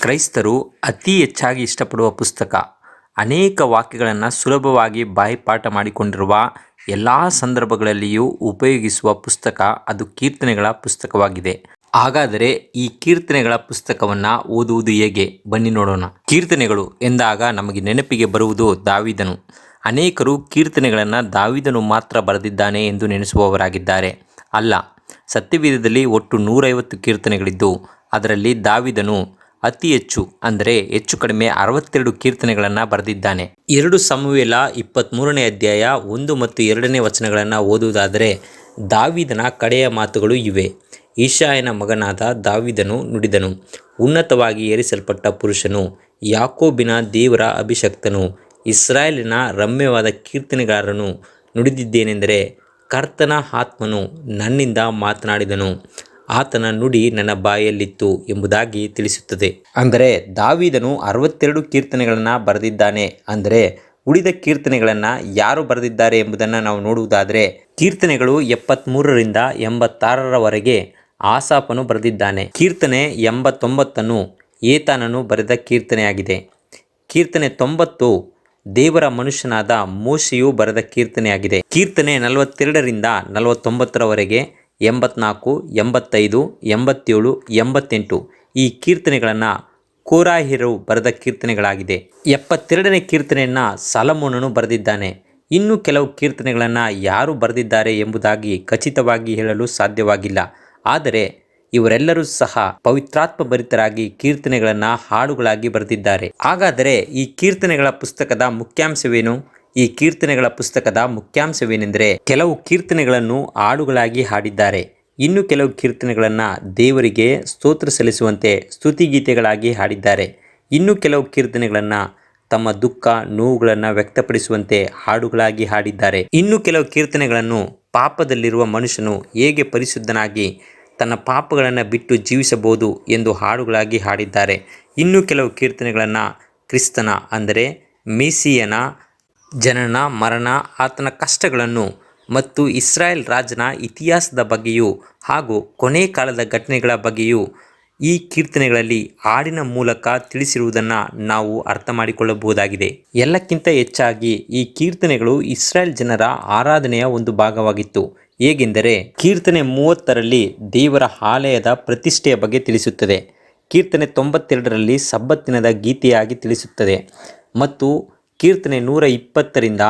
ಕ್ರೈಸ್ತರು ಅತಿ ಹೆಚ್ಚಾಗಿ ಇಷ್ಟಪಡುವ ಪುಸ್ತಕ. ಅನೇಕ ವಾಕ್ಯಗಳನ್ನು ಸುಲಭವಾಗಿ ಬಾಯಿಪಾಠ ಮಾಡಿಕೊಂಡಿರುವ ಎಲ್ಲ ಸಂದರ್ಭಗಳಲ್ಲಿಯೂ ಉಪಯೋಗಿಸುವ ಪುಸ್ತಕ ಅದು ಕೀರ್ತನೆಗಳ ಪುಸ್ತಕವಾಗಿದೆ. ಹಾಗಾದರೆ ಈ ಕೀರ್ತನೆಗಳ ಪುಸ್ತಕವನ್ನು ಓದುವುದು ಹೇಗೆ? ಬನ್ನಿ ನೋಡೋಣ. ಕೀರ್ತನೆಗಳು ಎಂದಾಗ ನಮಗೆ ನೆನಪಿಗೆ ಬರುವುದು ದಾವಿದನು. ಅನೇಕರು ಕೀರ್ತನೆಗಳನ್ನು ದಾವಿದನು ಮಾತ್ರ ಬರೆದಿದ್ದಾನೆ ಎಂದು ನೆನೆಸುವವರಾಗಿದ್ದಾರೆ. ಅಲ್ಲ, ಸತ್ಯವೇದದಲ್ಲಿ ಒಟ್ಟು ನೂರೈವತ್ತು ಕೀರ್ತನೆಗಳಿದ್ದು, ಅದರಲ್ಲಿ ದಾವಿದನು ಅತಿ ಹೆಚ್ಚು, ಅಂದರೆ ಹೆಚ್ಚು ಕಡಿಮೆ ಅರವತ್ತೆರಡು ಕೀರ್ತನೆಗಳನ್ನು ಬರೆದಿದ್ದಾನೆ. ಎರಡು ಸಮುವೇಲ ಇಪ್ಪತ್ತ್ಮೂರನೇ ಅಧ್ಯಾಯ ಒಂದು ಮತ್ತು ಎರಡನೇ ವಚನಗಳನ್ನು ಓದುವುದಾದರೆ, ದಾವಿದನ ಕಡೆಯ ಮಾತುಗಳು ಇವೆ. ಈಶಾಯನ ಮಗನಾದ ದಾವಿದನು ನುಡಿದನು, ಉನ್ನತವಾಗಿ ಏರಿಸಲ್ಪಟ್ಟ ಪುರುಷನು, ಯಾಕೋಬಿನ ದೇವರ ಅಭಿಷಕ್ತನು, ಇಸ್ರಾಯೇಲಿನ ರಮ್ಯವಾದ ಕೀರ್ತನೆಗಾರನು ನುಡಿದಿದ್ದೇನೆಂದರೆ, ಕರ್ತನ ಆತ್ಮನು ನನ್ನಿಂದ ಮಾತನಾಡಿದನು. ಆತನ ನುಡಿ ನನ್ನ ಬಾಯಲ್ಲಿತ್ತು ಎಂಬುದಾಗಿ ತಿಳಿಸುತ್ತದೆ. ಅಂದರೆ ದಾವಿದನು ಅರವತ್ತೆರಡು ಕೀರ್ತನೆಗಳನ್ನು ಬರೆದಿದ್ದಾನೆ. ಅಂದರೆ ಉಳಿದ ಕೀರ್ತನೆಗಳನ್ನು ಯಾರು ಬರೆದಿದ್ದಾರೆ ಎಂಬುದನ್ನು ನಾವು ನೋಡುವುದಾದರೆ ಕೀರ್ತನೆಗಳು ಎಪ್ಪತ್ತ್ಮೂರರಿಂದ ಎಂಬತ್ತಾರರವರೆಗೆ ಆಸಾಪನು ಬರೆದಿದ್ದಾನೆ. ಕೀರ್ತನೆ ಎಂಬತ್ತೊಂಬತ್ತನ್ನು ಏತಾನನು ಬರೆದ ಕೀರ್ತನೆಯಾಗಿದೆ. ಕೀರ್ತನೆ ತೊಂಬತ್ತು ದೇವರ ಮನುಷ್ಯನಾದ ಮೋಶೆಯು ಬರೆದ ಕೀರ್ತನೆಯಾಗಿದೆ. ಕೀರ್ತನೆ ನಲವತ್ತೆರಡರಿಂದ ನಲವತ್ತೊಂಬತ್ತರವರೆಗೆ ಎಂಬತ್ನಾಲ್ಕು, ಎಂಬತ್ತೈದು, ಎಂಬತ್ತೇಳು, ಎಂಬತ್ತೆಂಟು ಈ ಕೀರ್ತನೆಗಳನ್ನು ಕೋರಾಹಿರು ಬರೆದ ಕೀರ್ತನೆಗಳಾಗಿದೆ. ಎಪ್ಪತ್ತೆರಡನೇ ಕೀರ್ತನೆಯನ್ನು ಸಲಮೋನನು ಬರೆದಿದ್ದಾನೆ. ಇನ್ನು ಕೆಲವು ಕೀರ್ತನೆಗಳನ್ನು ಯಾರು ಬರೆದಿದ್ದಾರೆ ಎಂಬುದಾಗಿ ಖಚಿತವಾಗಿ ಹೇಳಲು ಸಾಧ್ಯವಾಗಿಲ್ಲ. ಆದರೆ ಇವರೆಲ್ಲರೂ ಸಹ ಪವಿತ್ರಾತ್ಮ ಭರಿತರಾಗಿ ಕೀರ್ತನೆಗಳನ್ನು ಹಾಡುಗಳಾಗಿ ಬರೆದಿದ್ದಾರೆ. ಹಾಗಾದರೆ ಈ ಕೀರ್ತನೆಗಳ ಪುಸ್ತಕದ ಮುಖ್ಯಾಂಶವೇನು? ಈ ಕೀರ್ತನೆಗಳ ಪುಸ್ತಕದ ಮುಖ್ಯಾಂಶವೇನೆಂದರೆ ಕೆಲವು ಕೀರ್ತನೆಗಳನ್ನು ಹಾಡುಗಳಾಗಿ ಹಾಡಿದ್ದಾರೆ. ಇನ್ನು ಕೆಲವು ಕೀರ್ತನೆಗಳನ್ನು ದೇವರಿಗೆ ಸ್ತೋತ್ರ ಸಲ್ಲಿಸುವಂತೆ ಸ್ತುತಿಗೀತೆಗಳಾಗಿ ಹಾಡಿದ್ದಾರೆ. ಇನ್ನು ಕೆಲವು ಕೀರ್ತನೆಗಳನ್ನು ತಮ್ಮ ದುಃಖ, ನೋವುಗಳನ್ನು ವ್ಯಕ್ತಪಡಿಸುವಂತೆ ಹಾಡುಗಳಾಗಿ ಹಾಡಿದ್ದಾರೆ. ಇನ್ನು ಕೆಲವು ಕೀರ್ತನೆಗಳನ್ನು ಪಾಪದಲ್ಲಿರುವ ಮನುಷ್ಯನು ಹೇಗೆ ಪರಿಶುದ್ಧನಾಗಿ ತನ್ನ ಪಾಪಗಳನ್ನು ಬಿಟ್ಟು ಜೀವಿಸಬಹುದು ಎಂದು ಹಾಡುಗಳಾಗಿ ಹಾಡಿದ್ದಾರೆ. ಇನ್ನು ಕೆಲವು ಕೀರ್ತನೆಗಳನ್ನು ಕ್ರಿಸ್ತನ, ಅಂದರೆ ಮೇಸಿಯನ ಜನನ, ಮರಣ, ಆತನ ಕಷ್ಟಗಳನ್ನು ಮತ್ತು ಇಸ್ರಾಯೇಲ್ ರಾಜನ ಇತಿಹಾಸದ ಬಗ್ಗೆಯೂ ಹಾಗೂ ಕೊನೆ ಕಾಲದ ಘಟನೆಗಳ ಬಗ್ಗೆಯೂ ಈ ಕೀರ್ತನೆಗಳಲ್ಲಿ ಹಾಡಿನ ಮೂಲಕ ತಿಳಿಸಿರುವುದನ್ನು ನಾವು ಅರ್ಥ ಮಾಡಿಕೊಳ್ಳಬಹುದಾಗಿದೆ ಎಲ್ಲಕ್ಕಿಂತ ಹೆಚ್ಚಾಗಿ ಈ ಕೀರ್ತನೆಗಳು ಇಸ್ರಾಯೇಲ್ ಜನರ ಆರಾಧನೆಯ ಒಂದು ಭಾಗವಾಗಿತ್ತು. ಹೇಗೆಂದರೆ, ಕೀರ್ತನೆ ಮೂವತ್ತರಲ್ಲಿ ದೇವರ ಆಲಯದ ಪ್ರತಿಷ್ಠೆಯ ಬಗ್ಗೆ ತಿಳಿಸುತ್ತದೆ. ಕೀರ್ತನೆ ತೊಂಬತ್ತೆರಡರಲ್ಲಿ ಸಬ್ಬತ್ತಿನದ ಗೀತೆಯಾಗಿ ತಿಳಿಸುತ್ತದೆ. ಮತ್ತು ಕೀರ್ತನೆ ನೂರ ಇಪ್ಪತ್ತರಿಂದ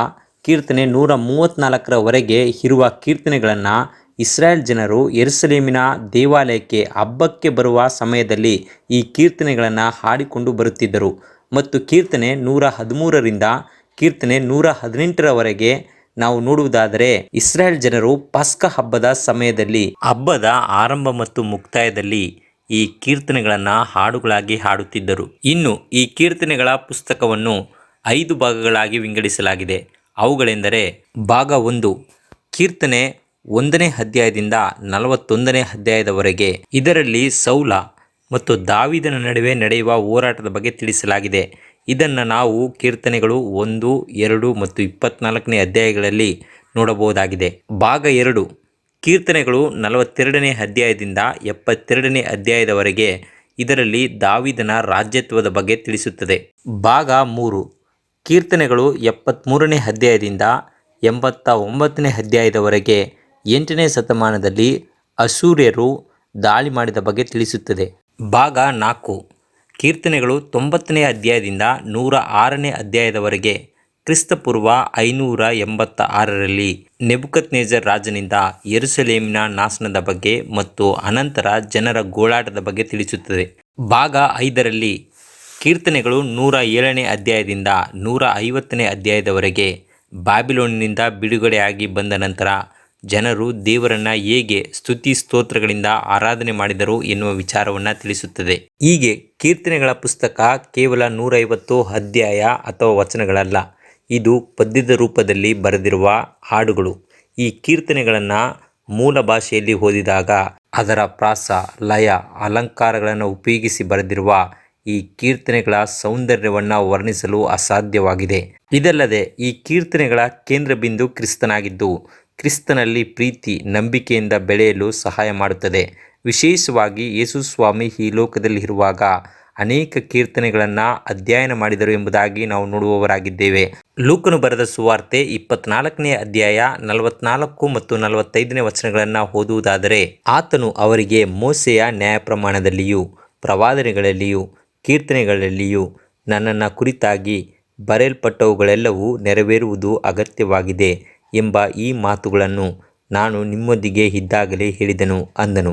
ಕೀರ್ತನೆ ನೂರ ಮೂವತ್ತ್ನಾಲ್ಕರವರೆಗೆ ಇರುವ ಕೀರ್ತನೆಗಳನ್ನು ಇಸ್ರಾಯೇಲ್ ಜನರು ಎರುಸಲೇಮಿನ ದೇವಾಲಯಕ್ಕೆ ಹಬ್ಬಕ್ಕೆ ಬರುವ ಸಮಯದಲ್ಲಿ ಈ ಕೀರ್ತನೆಗಳನ್ನು ಹಾಡಿಕೊಂಡು ಬರುತ್ತಿದ್ದರು. ಮತ್ತು ಕೀರ್ತನೆ ನೂರ ಹದಿಮೂರರಿಂದ ಕೀರ್ತನೆ ನೂರ ಹದಿನೆಂಟರವರೆಗೆ ನಾವು ನೋಡುವುದಾದರೆ, ಇಸ್ರಾಯೇಲ್ ಜನರು ಪಸ್ಕ ಹಬ್ಬದ ಸಮಯದಲ್ಲಿ, ಹಬ್ಬದ ಆರಂಭ ಮತ್ತು ಮುಕ್ತಾಯದಲ್ಲಿ ಈ ಕೀರ್ತನೆಗಳನ್ನು ಹಾಡುಗಳಾಗಿ ಹಾಡುತ್ತಿದ್ದರು. ಇನ್ನು ಈ ಕೀರ್ತನೆಗಳ ಪುಸ್ತಕವನ್ನು ಐದು ಭಾಗಗಳಾಗಿ ವಿಂಗಡಿಸಲಾಗಿದೆ. ಅವುಗಳೆಂದರೆ ಭಾಗ ಒಂದು, ಕೀರ್ತನೆ ಒಂದನೇ ಅಧ್ಯಾಯದಿಂದ ನಲವತ್ತೊಂದನೇ ಅಧ್ಯಾಯದವರೆಗೆ. ಇದರಲ್ಲಿ ಸೌಲ ಮತ್ತು ದಾವಿದನ ನಡುವೆ ನಡೆಯುವ ಹೋರಾಟದ ಬಗ್ಗೆ ತಿಳಿಸಲಾಗಿದೆ. ಇದನ್ನು ನಾವು ಕೀರ್ತನೆಗಳು ಒಂದು, ಎರಡು ಮತ್ತು ಇಪ್ಪತ್ನಾಲ್ಕನೇ ಅಧ್ಯಾಯಗಳಲ್ಲಿ ನೋಡಬಹುದಾಗಿದೆ. ಭಾಗ ಎರಡು, ಕೀರ್ತನೆಗಳು ನಲವತ್ತೆರಡನೇ ಅಧ್ಯಾಯದಿಂದ ಎಪ್ಪತ್ತೆರಡನೇ ಅಧ್ಯಾಯದವರೆಗೆ ಇದರಲ್ಲಿ ದಾವಿದನ ರಾಜ್ಯತ್ವದ ಬಗ್ಗೆ ತಿಳಿಸುತ್ತದೆ. ಭಾಗ ಮೂರು ಕೀರ್ತನೆಗಳು ಎಪ್ಪತ್ತ್ಮೂರನೇ ಅಧ್ಯಾಯದಿಂದ ಎಂಬತ್ತ ಒಂಬತ್ತನೇ ಅಧ್ಯಾಯದವರೆಗೆ ಎಂಟನೇ ಶತಮಾನದಲ್ಲಿ ಅಸೂರ್ಯರು ದಾಳಿ ಮಾಡಿದ ಬಗ್ಗೆ ತಿಳಿಸುತ್ತದೆ. ಭಾಗ ನಾಲ್ಕು. ಕೀರ್ತನೆಗಳು ತೊಂಬತ್ತನೇ ಅಧ್ಯಾಯದಿಂದ ನೂರ ಆರನೇ ಅಧ್ಯಾಯದವರೆಗೆ ಕ್ರಿಸ್ತಪೂರ್ವ ಐನೂರ ಎಂಬತ್ತ ಆರರಲ್ಲಿ ನೆಬುಕತ್ ನೇಜರ್ ರಾಜನಿಂದ ಯೆರೂಸಲೇಮಿನ ನಾಶನದ ಬಗ್ಗೆ ಮತ್ತು ಅನಂತರ ಜನರ ಗೋಳಾಟದ ಬಗ್ಗೆ ತಿಳಿಸುತ್ತದೆ. ಭಾಗ ಐದರಲ್ಲಿ ಕೀರ್ತನೆಗಳು ನೂರ ಏಳನೇ ಅಧ್ಯಾಯದಿಂದ ನೂರ ಐವತ್ತನೇ ಅಧ್ಯಾಯದವರೆಗೆ ಬಾಬಿಲೋನಿನಿಂದ ಬಿಡುಗಡೆಯಾಗಿ ಬಂದ ನಂತರ ಜನರು ದೇವರನ್ನು ಹೇಗೆ ಸ್ತುತಿ ಸ್ತೋತ್ರಗಳಿಂದ ಆರಾಧನೆ ಮಾಡಿದರು ಎನ್ನುವ ವಿಚಾರವನ್ನು ತಿಳಿಸುತ್ತದೆ. ಹೀಗೆ ಕೀರ್ತನೆಗಳ ಪುಸ್ತಕ ಕೇವಲ ನೂರೈವತ್ತು ಅಧ್ಯಾಯ ಅಥವಾ ವಚನಗಳಲ್ಲ, ಇದು ಪದ್ಯದ ರೂಪದಲ್ಲಿ ಬರೆದಿರುವ ಹಾಡುಗಳು. ಈ ಕೀರ್ತನೆಗಳನ್ನು ಮೂಲ ಭಾಷೆಯಲ್ಲಿ ಓದಿದಾಗ ಅದರ ಪ್ರಾಸ, ಲಯ, ಅಲಂಕಾರಗಳನ್ನು ಉಪಯೋಗಿಸಿ ಬರೆದಿರುವ ಈ ಕೀರ್ತನೆಗಳ ಸೌಂದರ್ಯವನ್ನು ವರ್ಣಿಸಲು ಅಸಾಧ್ಯವಾಗಿದೆ. ಇದಲ್ಲದೆ ಈ ಕೀರ್ತನೆಗಳ ಕೇಂದ್ರ ಬಿಂದು ಕ್ರಿಸ್ತನಾಗಿದ್ದು, ಕ್ರಿಸ್ತನಲ್ಲಿ ಪ್ರೀತಿ, ನಂಬಿಕೆಯಿಂದ ಬೆಳೆಯಲು ಸಹಾಯ ಮಾಡುತ್ತದೆ. ವಿಶೇಷವಾಗಿ ಯೇಸು ಸ್ವಾಮಿ ಈ ಲೋಕದಲ್ಲಿ ಇರುವಾಗ ಅನೇಕ ಕೀರ್ತನೆಗಳನ್ನು ಅಧ್ಯಯನ ಮಾಡಿದರು ಎಂಬುದಾಗಿ ನಾವು ನೋಡುವವರಾಗಿದ್ದೇವೆ. ಲೂಕನು ಬರೆದ ಸುವಾರ್ತೆ ಇಪ್ಪತ್ನಾಲ್ಕನೇ ಅಧ್ಯಾಯ ನಲವತ್ನಾಲ್ಕು ಮತ್ತು ನಲವತ್ತೈದನೇ ವಚನಗಳನ್ನು ಓದುವುದಾದರೆ, ಆತನು ಅವರಿಗೆ ಮೋಸೆಯ ನ್ಯಾಯಪ್ರಮಾಣದಲ್ಲಿಯೂ ಪ್ರವಾದನೆಗಳಲ್ಲಿಯೂ ಕೀರ್ತನೆಗಳಲ್ಲಿಯೂ ನನ್ನನ್ನು ಕುರಿತಾಗಿ ಬರೆಯಲ್ಪಟ್ಟವುಗಳೆಲ್ಲವೂ ನೆರವೇರುವುದು ಅಗತ್ಯವಾಗಿದೆ ಎಂಬ ಈ ಮಾತುಗಳನ್ನು ನಾನು ನಿಮ್ಮೊಂದಿಗೆ ಇದ್ದಾಗಲೇ ಹೇಳಿದನು ಅಂದನು.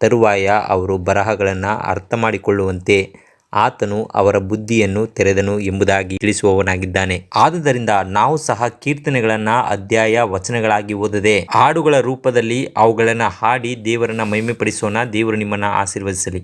ತರುವಾಯ ಅವರು ಬರಹಗಳನ್ನು ಅರ್ಥ ಮಾಡಿಕೊಳ್ಳುವಂತೆ ಆತನು ಅವರ ಬುದ್ಧಿಯನ್ನು ತೆರೆದನು ಎಂಬುದಾಗಿ ತಿಳಿಸುವವನಾಗಿದ್ದಾನೆ. ಆದುದರಿಂದ ನಾವು ಸಹ ಕೀರ್ತನೆಗಳನ್ನು ಅಧ್ಯಾಯ ವಚನಗಳಾಗಿ ಓದದೆ ಹಾಡುಗಳ ರೂಪದಲ್ಲಿ ಅವುಗಳನ್ನು ಹಾಡಿ ದೇವರನ್ನ ಮಹಿಮೆಪಡಿಸೋಣ, ದೇವರು ನಿಮ್ಮನ್ನು ಆಶೀರ್ವದಿಸಲಿ.